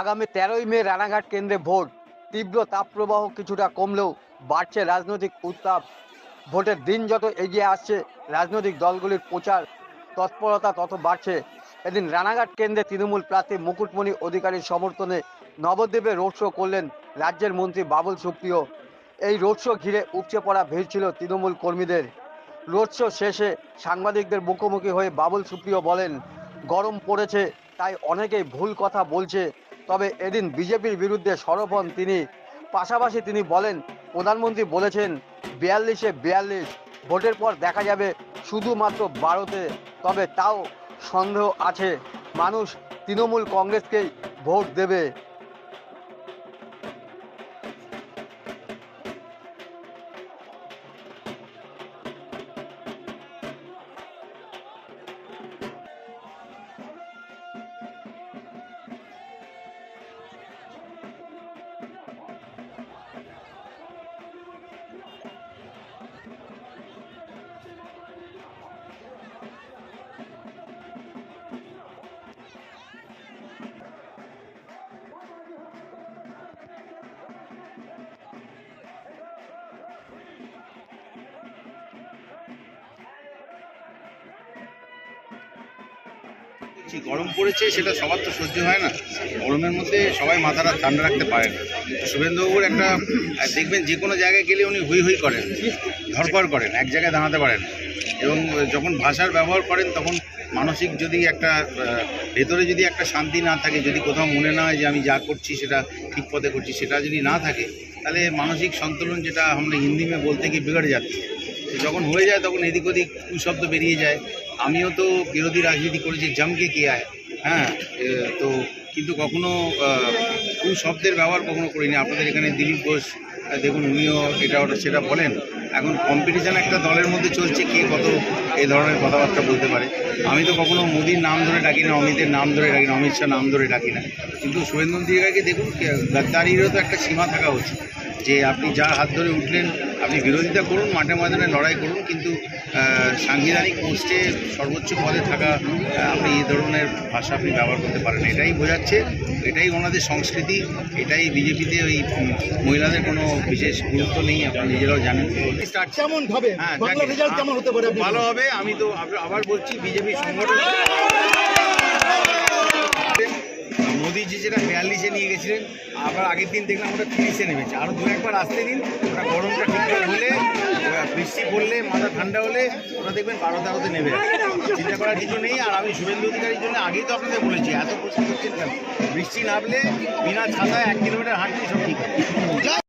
আগামী তেরোই মে রানাঘাট কেন্দ্রে ভোট। তীব্র তাপপ্রবাহ কিছুটা কমলেও বাড়ছে রাজনৈতিক উত্তাপ। ভোটের দিন যত এগিয়ে আসছে, রাজনৈতিক দলগুলির প্রচার তৎপরতা তত বাড়ছে। এদিন রানাঘাট কেন্দ্রে তৃণমূল প্রার্থী মুকুটমণি অধিকারীর সমর্থনে নবদ্বীপে রোড শো করলেন রাজ্যের মন্ত্রী বাবুল সুপ্রিয়। এই রোড শো ঘিরে উপচে পড়া ভিড় ছিল তৃণমূল কর্মীদের। রোড শো শেষে সাংবাদিকদের মুখোমুখি হয়ে বাবুল সুপ্রিয় বলেন, গরম পড়েছে, তাই অনেকেই ভুল কথা বলছে। তবে এদিন বিজেপির বিরুদ্ধে সরব হন তিনি। পাশাপাশি তিনি বলেন, প্রধানমন্ত্রী বলেছেন, বিয়াল্লিশে বিয়াল্লিশ, ভোটের পর দেখা যাবে শুধুমাত্র বারোতে। তবে তাও সন্দেহ আছে, মানুষ তৃণমূল কংগ্রেসকেই ভোট দেবে। যে গরম পড়েছে সেটা সবার তো সহ্য হয় না। গরমের মধ্যে সবাই মাথাটা ঠান্ডা রাখতে পারে না। শুভেন্দুবাবুর একটা দেখবেন যে কোনো জায়গায় গেলে উনি হুই হুই করেন ধরপড় করেন, এক জায়গায় দাঁড়াতে পারেন এবং যখন ভাষার ব্যবহার করেন তখন মানসিক যদি একটা ভেতরে যদি একটা শান্তি না থাকে, যদি কোথাও মনে না হয় যে আমি যা করছি সেটা ঠিক পথে করছি, সেটা যদি না থাকে, তাহলে মানসিক সন্তুলন যেটা আমরা হিন্দি মে বলতে গিয়ে বিগড়ে যাচ্ছে। যখন হয়ে যায় তখন এদিক ওদিক কুশব্দ বেরিয়ে যায়। আমিও তো বিরোধী রাজনীতি করেছি জমকে কে আয়। হ্যাঁ তো কিন্তু কখনো আহ, কুশব্দের ব্যবহার কখনো করিনি। আপনাদের এখানে দিলীপ ঘোষ দেখুন উনিও এটা ওটা সেটা বলেন। এখন কম্পিটিশন একটা দলের মধ্যে চলছে কে কত এই ধরনের কথাবার্তা বলতে পারে। আমি তো কখনো মোদির নাম ধরে ডাকি না অমিতের নাম ধরে ডাকি না অমিত শাহ নাম ধরে ডাকি না। কিন্তু শুভেন্দু অধিকারীকে দেখুন গাদ্দারিরও তো একটা সীমা থাকা উচিত। যে আপনি যার হাত ধরে উঠলেন আপনি বিরোধিতা করুন মাঠে ময়দানে লড়াই করুন কিন্তু সাংবিধানিক পোস্টে সর্বোচ্চ পদে থাকা আপনি এই ধরনের ভাষা আপনি ব্যবহার করতে পারেন। এটাই বোঝাচ্ছে এটাই ওনাদের সংস্কৃতি এটাই বিজেপিতে ওই মহিলাদের কোনো বিশেষ গুরুত্ব নেই আপনারা নিজেরাও জানেন। হ্যাঁ ভালো হবে আমি তো আবার- আবার বলছি বিজেপি সংগঠন মোদিজি যেটা বিয়াল্লিশে নিয়ে গেছিলেন, আবার আগের দিন দেখলাম ওটা তিরিশে নেমেছে। আরও দু একবার আসতে দিন, ওটা গরমটা ঠিকঠাক হলে বৃষ্টি পড়লে, মাথা ঠান্ডা হলে ওটা দেখবেন বারো তেরোতে নেবে চিন্তা করার কিছু নেই, আর আমি শুভেন্দু অধিকারীর জন্য আগেই তো আপনাদের বলেছি, এত প্রশ্ন করছেন কেন? বৃষ্টি নামলে বিনা ছাতায় এক কিলোমিটার হাঁটলেই সব ঠিক